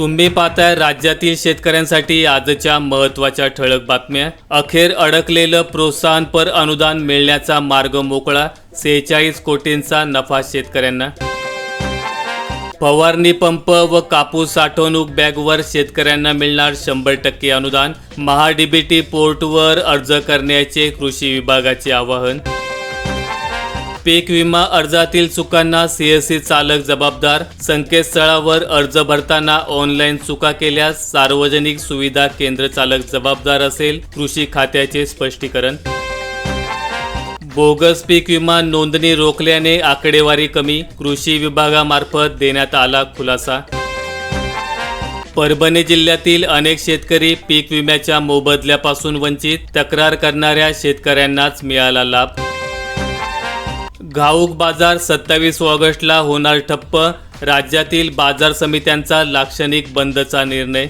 तुम्ही पाहताय राज्यातील शेतकऱ्यांसाठी आजच्या महत्त्वाच्या ठळक बातम्या. अखेर अडकलेलं प्रोत्साहनपर अनुदान मिळण्याचा मार्ग मोकळा सेहेचाळीस कोटींचा नफा शेतकऱ्यांना. फवारणी पंप व कापूस साठवणूक बॅगवर शेतकऱ्यांना मिळणार शंभर टक्के अनुदान. महाडीबीटी पोर्टवर अर्ज करण्याचे कृषी विभागाचे आवाहन. पीक विमा अर्जातील चुकांना सीएससी चालक जबाबदार. संकेतस्थळावर अर्ज भरताना ऑनलाईन चुका केल्यास सार्वजनिक सुविधा केंद्र चालक जबाबदार असेल. कृषी खात्याचे स्पष्टीकरण. बोगस पीक विमा नोंदणी रोखल्याने आकडेवारी कमी. कृषी विभागामार्फत देण्यात आला खुलासा. परभणी जिल्ह्यातील अनेक शेतकरी पीक विम्याच्या मोबदल्यापासून वंचित. तक्रार करणाऱ्या शेतकऱ्यांनाच मिळाला लाभ. घाऊक बाजार सत्तावीस ऑगस्टला होणार ठप्प. राज्यातील बाजार समित्यांचा लाक्षणिक बंदचा निर्णय.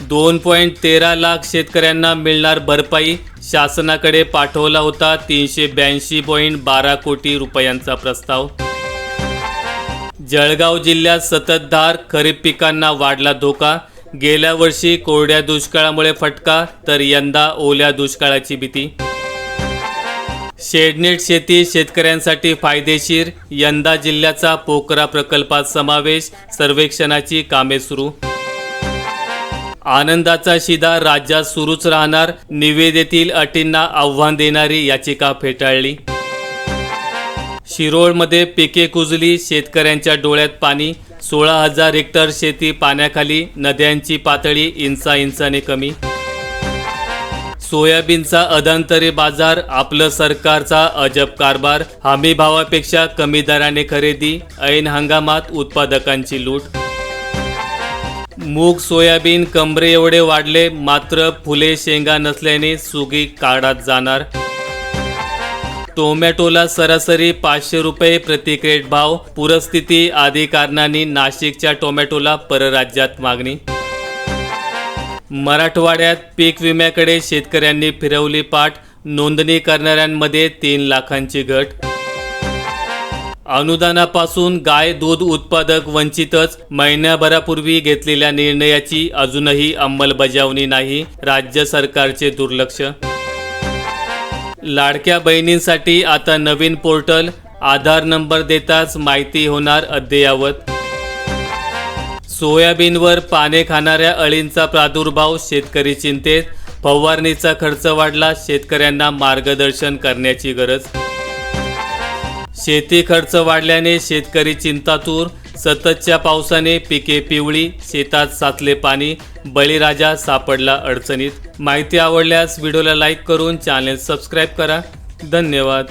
दोन पॉईंट तेरा लाख शेतकऱ्यांना मिळणार भरपाई. शासनाकडे पाठवला होता तीनशे ब्याऐंशी पॉईंट बारा कोटी रुपयांचा प्रस्ताव. जळगाव जिल्ह्यात सततधार खरीप पिकांना वाढला धोका. गेल्या वर्षी कोरड्या दुष्काळामुळे फटका तर यंदा ओल्या दुष्काळाची भीती. शेडनेट शेती शेतकऱ्यांसाठी फायदेशीर. यंदा जिल्ह्याचा पोकरा प्रकल्पात समावेश. सर्वेक्षणाची कामे सुरू. आनंदाचा शिदा राज्यात सुरूच राहणार. निवेदेतील अटींना आव्हान देणारी याचिका फेटाळली. शिरोळमध्ये पिके कुजली शेतकऱ्यांच्या डोळ्यात पाणी. सोळा हजार हेक्टर शेती पाण्याखाली. नद्यांची पातळी इंचा इंचाने कमी. सोयाबीनचा अदांतरी बाजार आपलं सरकारचा अजब कारभार हमी भावापेक्षा कमी दराने खरेदी ऐन हंगामात उत्पादकांची लूट. मूग सोयाबीन कमरे एवढे वाढले मात्र फुले शेंगा नसल्याने सुगी काढात जाणार. टोमॅटोला सरासरी पाचशे रुपये प्रति क्रेट भाव पुरस्थिती आदी कारणांनी नाशिकच्या टोमॅटोला परराज्यात मागणी. मराठवाड्यात पीक विम्याकडे शेतकऱ्यांनी फिरवली पाठ. नोंदणी करणाऱ्यांमध्ये तीन लाखांची घट. अनुदानापासून गाय दूध उत्पादक वंचितच. महिन्याभरापूर्वी घेतलेल्या निर्णयाची अजूनही अंमलबजावणी नाही. राज्य सरकारचे दुर्लक्ष. लाडक्या बहिणींसाठी आता नवीन पोर्टल. आधार नंबर देताच माहिती होणार अद्ययावत. सोयाबीनवर पाने खाणाऱ्या अळींचा प्रादुर्भाव शेतकरी चिंतेत. फवारणीचा खर्च वाढला शेतकऱ्यांना मार्गदर्शन करण्याची गरज. शेती खर्च वाढल्याने शेतकरी चिंतातूर. सततच्या पावसाने पिके पिवळी शेतात साचले पाणी बळीराजा सापडला अडचणीत. माहिती आवडल्यास व्हिडिओला लाईक करून चॅनेल सबस्क्राईब करा. धन्यवाद.